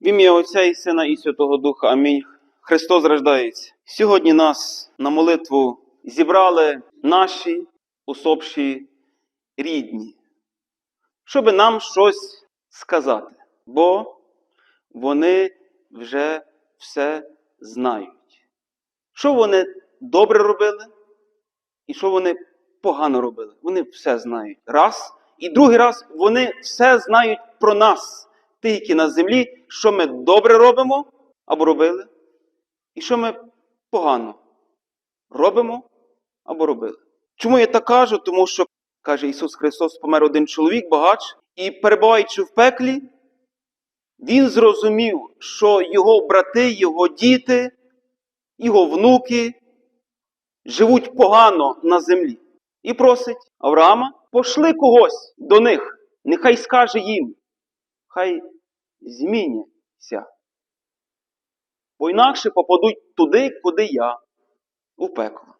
В ім'я Отця і Сина і Святого Духа. Амінь. Христос рождається. Сьогодні нас на молитву зібрали наші усопші рідні, щоб нам щось сказати, бо вони вже все знають. Що вони добре робили і що вони погано робили. Вони все знають. Раз. І другий раз вони все знають про нас, ті, які на землі, що ми добре робимо або робили, і що ми погано робимо або робили. Чому я так кажу? Тому що, каже Ісус Христос, помер один чоловік, багач, і перебуваючи в пеклі, він зрозумів, що його брати, його діти, його внуки живуть погано на землі. І просить Авраама, пошли когось до них, нехай скаже їм, хай зміняться. Бо інакше попадуть туди, куди я, у пекло.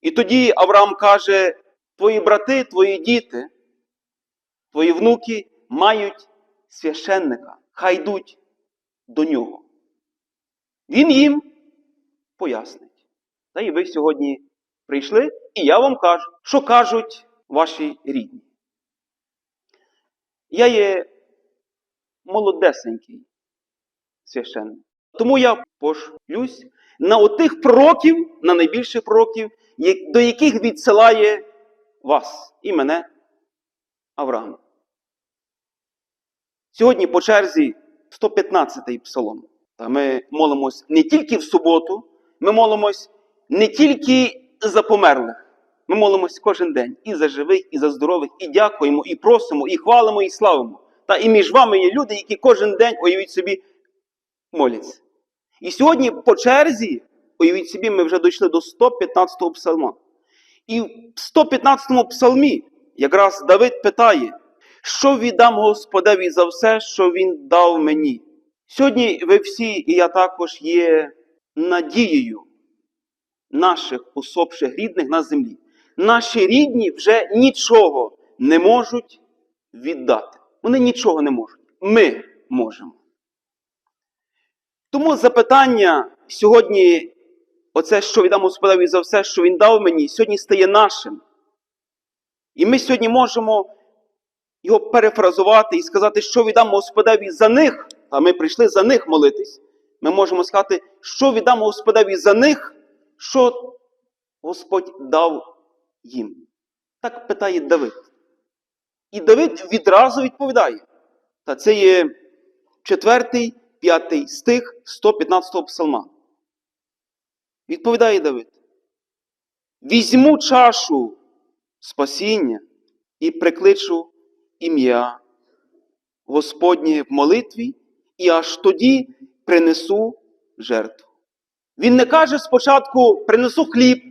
І тоді Авраам каже: твої брати, твої діти, твої внуки мають священника, хай йдуть до нього. Він їм пояснить. Та і ви сьогодні прийшли, і я вам кажу, що кажуть ваші рідні. Я є молодесенький священник. Тому я пошлюсь на отих пророків, на найбільших пророків, до яких відсилає вас і мене Авраам. Сьогодні по черзі 115-й псалом. Та ми молимось не тільки в суботу, ми молимось не тільки за померлих. Ми молимось кожен день і за живих, і за здорових, і дякуємо, і просимо, і хвалимо, і славимо. Та і між вами є люди, які кожен день, уявіть собі, моляться. І сьогодні по черзі, уявіть собі, ми вже дійшли до 115-го псалма. І в 115-му псалмі якраз Давид питає, що віддам Господеві за все, що він дав мені. Сьогодні ви всі, і я також є надією наших усопших рідних на землі. Наші рідні вже нічого не можуть віддати. Вони нічого не можуть. Ми можемо. Тому запитання сьогодні, оце, що віддам Господеві за все, що Він дав мені, сьогодні стає нашим. І ми сьогодні можемо його перефразувати і сказати, що віддамо Господеві за них, а ми прийшли за них молитись. Ми можемо сказати, що віддамо Господеві за них, що Господь дав їм. Так питає Давид. І Давид відразу відповідає. Та це є четвертий, п'ятий стих 115-го псалма. Відповідає Давид. Візьму чашу спасіння і прикличу ім'я Господнє в молитві, і аж тоді принесу жертву. Він не каже спочатку принесу хліб,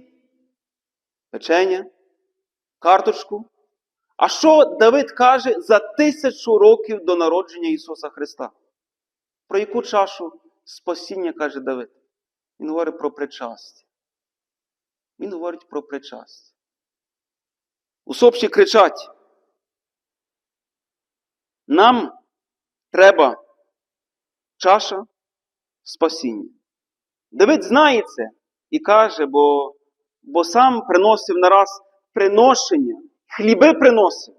печення, карточку. А що Давид каже за тисячу років до народження Ісуса Христа? Про яку чашу спасіння каже Давид? Він говорить про причастя. Він говорить про причастя. Усопші кричать. Нам треба чаша спасіння. Давид знає це і каже, бо, бо сам приносив нараз приношення, хліби приносив.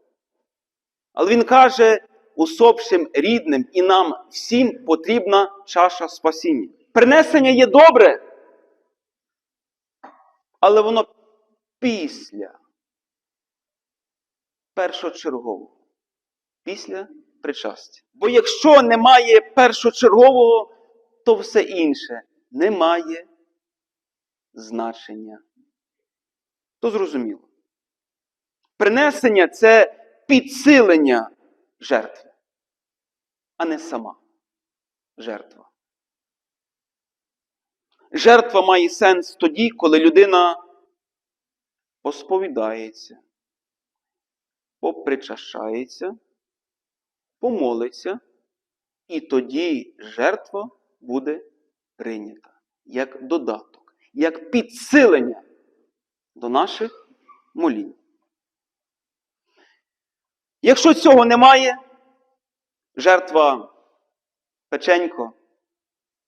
Але він каже усопшим рідним і нам всім потрібна чаша спасіння. Принесення є добре, але воно після першочергового. Після причастя. Бо якщо немає першочергового, то все інше не має значення. То зрозуміло. Принесення це підсилення жертви, а не сама жертва. Жертва має сенс тоді, коли людина посповідається, попричащається, помолиться, і тоді жертва буде прийнята як додаток, як підсилення до наших молінь. Якщо цього немає, жертва печенько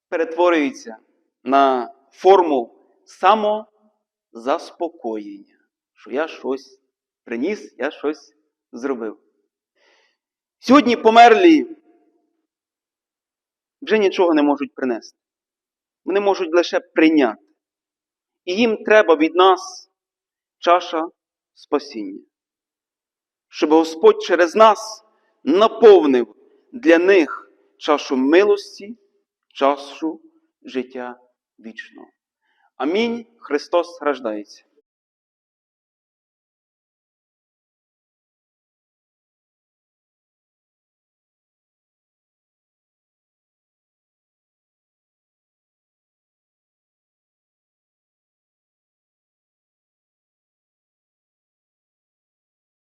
перетворюється на форму самозаспокоєння, що я щось приніс, я щось зробив. Сьогодні померлі вже нічого не можуть принести. Вони можуть лише прийняти. І їм треба від нас чаша спасіння. Щоб Господь через нас наповнив для них чашу милості, чашу життя вічного. Амінь. Христос рождається.